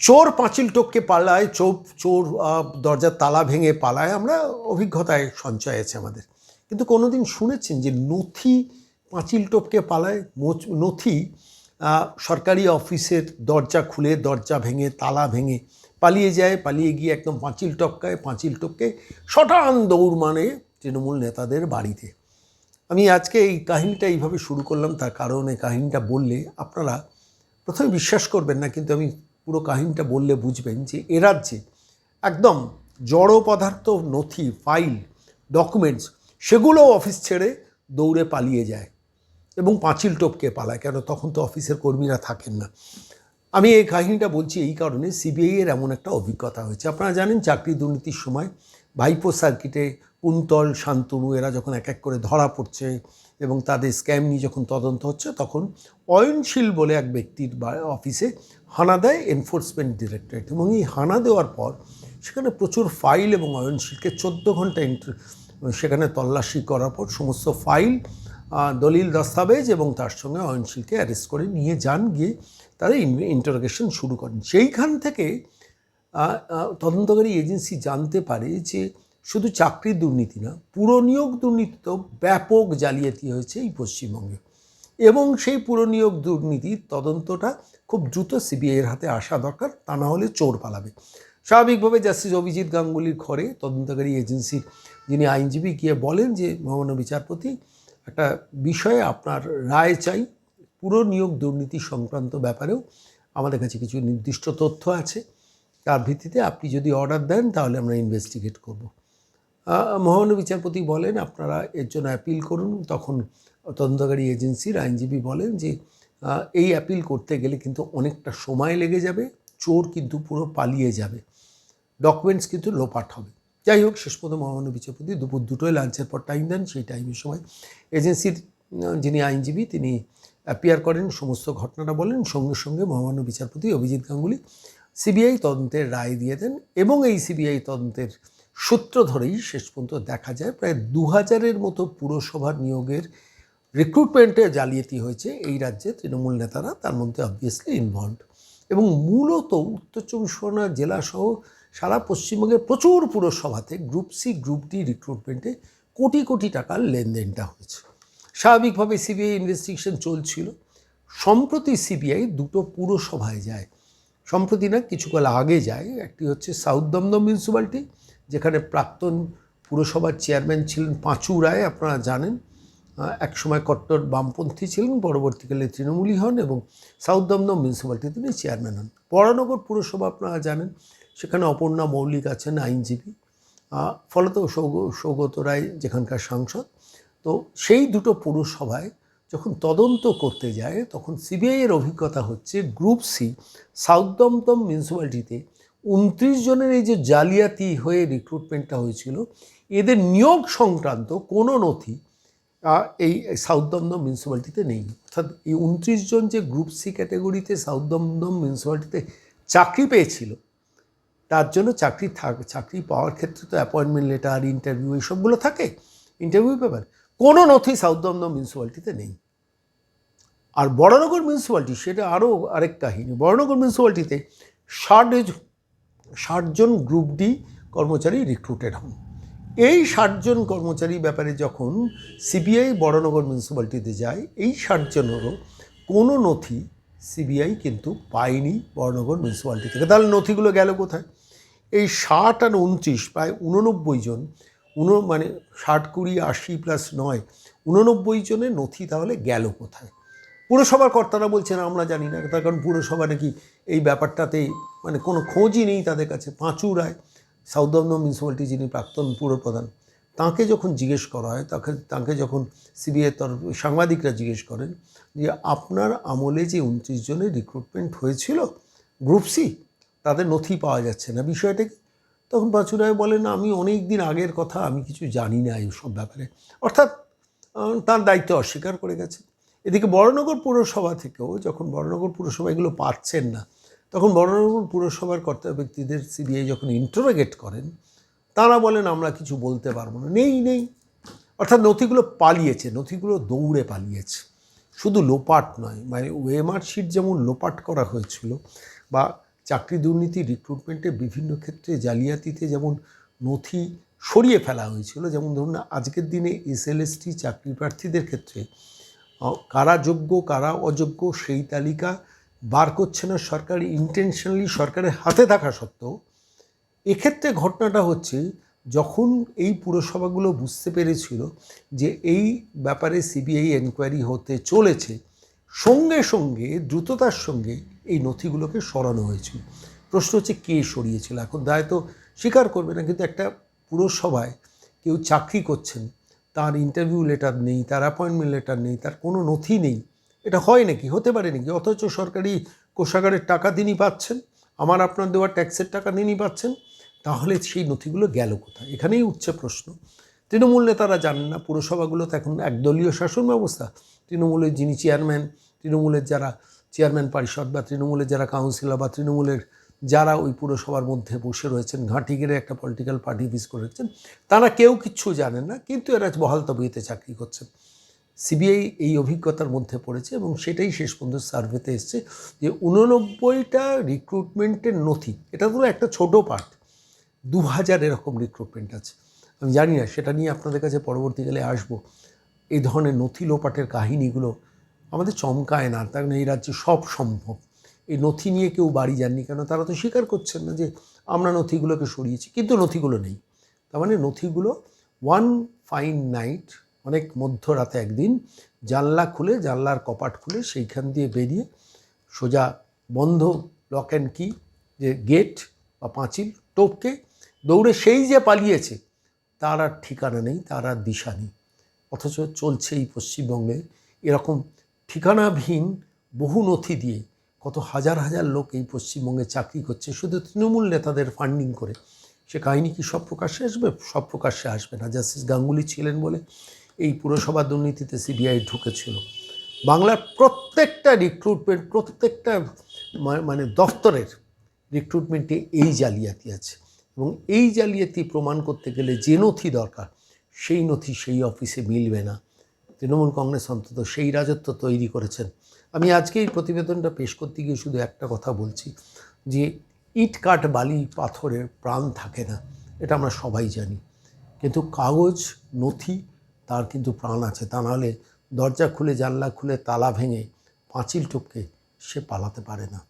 চোর পাঁচিল টপকে পালায় চোর চোর দরজার তালা ভেঙে পালায়। আমরা অভিজ্ঞতায় সঞ্চয় আছে আমাদের। কিন্তু কোনোদিন শুনেছেন যে নথি পাঁচিল টোপকে পালায়? নথি সরকারি অফিসের দরজা খুলে, দরজা ভেঙে, তালা ভেঙে পালিয়ে যায়, পালিয়ে গিয়ে একদম পাঁচিল টপকায়, পাঁচিল টপকে শটান দৌড় মানে তৃণমূল নেতাদের বাড়িতে। আমি আজকে এই কাহিনীটা এইভাবে শুরু করলাম, তার কারণ এই কাহিনীটা বললে আপনারা প্রথমে বিশ্বাস করবেন না, কিন্তু আমি পুরো কাহিনীটা বললে বুঝবেন যে এ রাজ্যে একদম জড় পদার্থ, নথি, ফাইল ডকুমেন্টস সেগুলো অফিস ছেড়ে দৌড়ে পালিয়ে যায় এবং পাঁচিল টপকে পালায়, কেন তখন তো অফিসের কর্মীরা থাকেন না। আমি এই কাহিনীটা বলছি এই কারণে সিবিআই এর এমন একটা অভিজ্ঞতা হয়েছে। আপনারা জানেন চাকরি দুর্নীতির সময় ভাইপো সার্কিটে কুন্তল, শান্তনু এরা যখন এক এক করে ধরা পড়ছে এবং তাদের স্ক্যাম নিয়ে যখন তদন্ত হচ্ছে, তখন অয়নশীল বলে এক ব্যক্তির অফিসে হানা দেয় এনফোর্সমেন্ট ডিরেক্টরেট এবং এই হানা দেওয়ার পর সেখানে প্রচুর ফাইল এবং অয়নশীলকে চোদ্দ ঘণ্টা সেখানে তল্লাশি করার পর সমস্ত ফাইল দলিল, দস্তাবেজ এবং তার সঙ্গে অয়নশীলকে অ্যারেস্ট করে নিয়ে যান, গিয়ে তারা ইন্টারোগেশন শুরু করেন। সেইখান থেকে তদন্তকারী এজেন্সি জানতে পারে যে শুধু চাকরির দুর্নীতি না পুরনিয়োগ দুর্নীতিতেও ব্যাপক জালিয়াতি হয়েছে এই পশ্চিমবঙ্গে। এবং সেই পুরনিয়োগ দুর্নীতির তদন্তটা খুব দ্রুত সিবিআইয়ের হাতে আসা দরকার, তা না হলে চোর পালাবে। স্বাভাবিকভাবে জাস্টিস অভিজিৎ গাঙ্গুলির ঘরে তদন্তকারী এজেন্সির যিনি আইনজীবী গিয়ে বলেন যে, মহামান্য বিচারপতি, একটা বিষয়ে আপনার রায় চাই। পুরো নিয়োগ দুর্নীতি সংক্রান্ত ব্যাপারেও আমাদের কাছে কিছু নির্দিষ্ট তথ্য আছে। তার ভিত্তিতে আপনি যদি অর্ডার দেন, তাহলে আমরা ইনভেস্টিগেট করব। মহামান্য বিচারপতি বলেন, আপনারা এর জন্য অ্যাপিল করুন। তখন তদন্তকারী এজেন্সির আইনজীবী বলেন যে এই অ্যাপিল করতে গেলে কিন্তু অনেকটা সময় লেগে যাবে, চোর কিন্তু পুরো পালিয়ে যাবে। ডকুমেন্টস কিন্তু লোপাট হবে। যাই হোক, শেষ পর্যন্ত মহামান্য বিচারপতি দুপুর দুটোয় লাঞ্চের পর টাইম দেন, সেই টাইমের সময় এজেন্সির যিনি আইনজীবী, তিনি অ্যাপিয়ার করেন, সমস্ত ঘটনাটা বলেন। সঙ্গে সঙ্গে মহামান্য বিচারপতি অভিজিৎ গাঙ্গুলি সিবিআই তদন্তের রায় দিয়ে দেন এবং এই সিবিআই তদন্তের সূত্র ধরেই শেষ পর্যন্ত দেখা যায়, প্রায় দু হাজারের মতো পুরসভার নিয়োগের রিক্রুটমেন্টে জালিয়াতি হয়েছে এই রাজ্যে তৃণমূল নেতারা, তার মধ্যে অবভিয়াসলি ইনভলভ এবং মূলত উত্তর চব্বিশ পরগনা জেলাসহ সারা পশ্চিমবঙ্গের প্রচুর পুরসভাতে গ্রুপ সি গ্রুপ ডি রিক্রুটমেন্টে কোটি কোটি টাকার লেনদেনটা হয়েছে। স্বাভাবিকভাবে সিবিআই ইনভেস্টিগেশন চলছিল। সম্প্রতি সিবিআই দুটো পুরসভায় যায়। সম্প্রতি না কিছুকাল আগে যায়, একটি হচ্ছে সাউথ দমদম মিউনিসিপ্যালিটি যেখানে প্রাক্তন পুরসভার চেয়ারম্যান ছিলেন পাঁচু রায় আপনারা জানেন আহ, একসময় কট্টর বামপন্থী ছিলেন পরবর্তীকালে তৃণমূলী হন এবং সাউথ দমদম মিউনিসিপ্যালিটি তিনি চেয়ারম্যান হন। বরানগর পুরসভা আপনারা জানেন সেখানে অপর্ণা মৌলিক আছেন আইনজীবী ফলত সৌগ সৌগত রায় যেখানকার সাংসদ। তো সেই দুটো পুরসভায় যখন তদন্ত করতে যায় তখন সিবিআইয়ের অভিজ্ঞতা হচ্ছে গ্রুপ সি সাউথ দমদম মিউনিসিপ্যালিটিতে উনত্রিশ জনের এই যে জালিয়াতি হয়ে রিক্রুটমেন্টটা হয়েছিল, এদের নিয়োগ সংক্রান্ত কোনো নথি এই সাউথ দমদম মিউনিসিপ্যালিটিতে নেই। অর্থাৎ এই উনত্রিশ জন যে গ্রুপ সি ক্যাটাগরিতে সাউথ দমদম মিউনিসিপ্যালিটিতে চাকরি পেয়েছিল, তার জন্য চাকরি থাক, চাকরি পাওয়ার ক্ষেত্রে তো অ্যাপয়েন্টমেন্ট লেটার ইন্টারভিউ এইসবগুলো থাকে ইন্টারভিউ পেপার কোনো নথি সাউথ দমদম মিউনিসিপ্যালিটিতে নেই। আর বড়নগর মিউনিসিপ্যালিটি সেটা আরও আরেক কাহিনী, বড়নগর মিউনিসিপ্যালিটিতে ষাট ষাটজন গ্রুপ ডি কর্মচারী রিক্রুটেড হন। এই ষাটজন কর্মচারী ব্যাপারে যখন সিবিআই বড়নগর মিউনিসিপ্যালিটিতে যায়, এই ষাটজনেরও কোনো নথি সিবিআই কিন্তু পায়নি বড়নগর মিউনিসিপ্যালিটি থেকে। তাহলে নথিগুলো গেল কোথায়? এই ষাট আর উনত্রিশ প্রায় উননব্বই জন, উন মানে ষাট কুড়ি আশি প্লাস নয়, উননব্বই জনের নথি তাহলে গেল কোথায়? পুরসভার কর্তারা বলছেন, আমরা জানি না। তার কারণ পুরসভা নাকি এই ব্যাপারটাতে মানে কোনো খোঁজই নেই তাদের কাছে। পাঁচু রায় সাউথ দমদম মিউনিসিপ্যালিটি যিনি প্রাক্তন পুরপ্রধান, তাকে যখন জিজ্ঞেস করা হয়, তাকে তাকে যখন সিবিআই তরফ, সাংবাদিকরা জিজ্ঞেস করেন যে, আপনার আমলে যে উনত্রিশ জনের রিক্রুটমেন্ট হয়েছিল গ্রুপ সি তাদের নথি পাওয়া যাচ্ছে না, বিষয়টা কি? তখন পাঁচু রায় বলেন, আমি অনেক দিন আগের কথা, আমি কিছু জানি না এইসব ব্যাপারে। অর্থাৎ তার দায়িত্ব অস্বীকার করে গেছে। এদিকে বড়নগর পুরসভা থেকেও, যখন বড়নগর পুরসভা এগুলো পাচ্ছেন না তখন বড়নগর পুরসভার কর্তা ব্যক্তিদের সিবিআই যখন ইন্টারোগেট করেন, তারা বলেন, আমরা কিছু বলতে পারব না। নেই নেই। অর্থাৎ নথিগুলো পালিয়েছে, নথিগুলো দৌড়ে পালিয়েছে। শুধু লোপাট নয় মানে শিট যেমন লোপাট করা হয়েছিল বা চাকরি দুর্নীতি রিক্রুটমেন্টে বিভিন্ন ক্ষেত্রে জালিয়াতিতে যেমন নথি সরিয়ে ফেলা হয়েছিল, যেমন ধরুন আজকের দিনে এসএলএসটি চাকরি প্রার্থীদের ক্ষেত্রে কারা যোগ্য, কারা অযোগ্য, সেই তালিকা বার করছে না সরকার ইন্টেনশনালি সরকারের হাতে থাকা সত্ত্বেও, এক্ষেত্রে ঘটনাটা হচ্ছে যখন এই পুরসভাগুলো বুঝতে পেরেছিল যে এই ব্যাপারে সিবিআই এনকোয়ারি হতে চলেছে, সঙ্গে সঙ্গে, দ্রুততার সঙ্গে এই নথিগুলোকে সরানো হয়েছিল। প্রশ্ন হচ্ছে কে সরিয়েছিল? এখন দায় তো স্বীকার করবে না, কিন্তু একটা পুরসভায় কেউ চাকরি করছেন, তার ইন্টারভিউ লেটার নেই, তার অ্যাপয়েন্টমেন্ট লেটার নেই, তার কোনো নথি নেই এটা হয় নাকি? হতে পারে নাকি? অথচ সরকারি কোষাগারের টাকা তিনি পাচ্ছেন, আমার আপনার দেওয়া ট্যাক্সের টাকা তিনি পাচ্ছেন, তাহলে সেই নথিগুলো গেল কোথায়? এখানেই উঠছে প্রশ্ন। তৃণমূল নেতারা জানেন না, পুরসভাগুলো তো এখন একদলীয় শাসন ব্যবস্থা। তৃণমূলের যিনি চেয়ারম্যান, তৃণমূলের যারা চেয়ারম্যান পরিষদ বা তৃণমূলের যারা কাউন্সিলর বা তৃণমূলের যারা ওই পুরসভার মধ্যে বসে রয়েছেন, ঘাঁটি গেড়ে একটা পলিটিক্যাল পার্টি অফিস করেছেন, তারা কেউ কিচ্ছু জানেন না, কিন্তু এরা বহাল তবিয়েতে চাকরি করছেন। সিবিআই এই অভিজ্ঞতার মধ্যে পড়েছে এবং সেটাই শেষ পর্যন্ত সার্ভেতে এসছে যে উননব্বইটা রিক্রুটমেন্টের নথি, এটা তো একটা ছোট পার্ট দু হাজার এরকম রিক্রুটমেন্ট আছে। আমি জানি না, সেটা নিয়ে আপনাদের কাছে পরবর্তীকালে আসব। এই ধরনের নথি লোপাটের কাহিনীগুলো আমাদের চমকায় না, তার কারণ এই রাজ্যে সব সম্ভব। এই নথি নিয়ে কেউ বাড়ি যাননি কেন? তারা তো স্বীকার করছেন না যে আমরা নথিগুলোকে সরিয়েছি, কিন্তু নথিগুলো নেই। তার মানে নথিগুলো ওয়ান ফাইন নাইট অনেক মধ্যরাতে একদিন জানলা খুলে, জানলার কপাট খুলে সেইখান দিয়ে বেরিয়ে সোজা বন্ধ লক অ্যান্ড কি যে গেট বা পাঁচিল টোপকে দৌড়ে সেই যে পালিয়েছে, তার আর ঠিকানা নেই, তার আর দিশা নেই। অথচ চলছে এই পশ্চিমবঙ্গে। এরকম ঠিকানাবিহীন বহু নথি দিয়ে কত হাজার হাজার লোক এই পশ্চিমবঙ্গে চাকরি করছে, শুধু তৃণমূল নেতাদের ফান্ডিং করে। সে কাহিনী কি সব প্রকাশ্যে আসবে? সব প্রকাশ্যে আসবে না। জাস্টিস গাঙ্গুলি ছিলেন বলে এই পুরসভা দুর্নীতিতে সিবিআই ঢুকেছিল। বাংলার প্রত্যেকটা রিক্রুটমেন্ট প্রত্যেকটা মানে দফতরের রিক্রুটমেন্টে এই জালিয়াতি আছে। এবং এই জালিয়াতি প্রমাণ করতে গেলে যে নথি দরকার, সেই নথি সেই অফিসে মিলবে না। তৃণমূল কংগ্রেস অন্তত সেই রাজত্ব তৈরি করেছেন। আমি আজকে এই প্রতিবেদনটা পেশ করতে গিয়ে শুধু একটা কথা বলছি, যে ইট কাঠ বালি পাথরের প্রাণ থাকে না, এটা আমরা সবাই জানি। কিন্তু কাগজ, নথি তার কিন্তু প্রাণ আছে। তা নাহলে দরজা খুলে, জানলা খুলে, তালা ভেঙে, পাঁচিল টপকে সে পালাতে পারে না।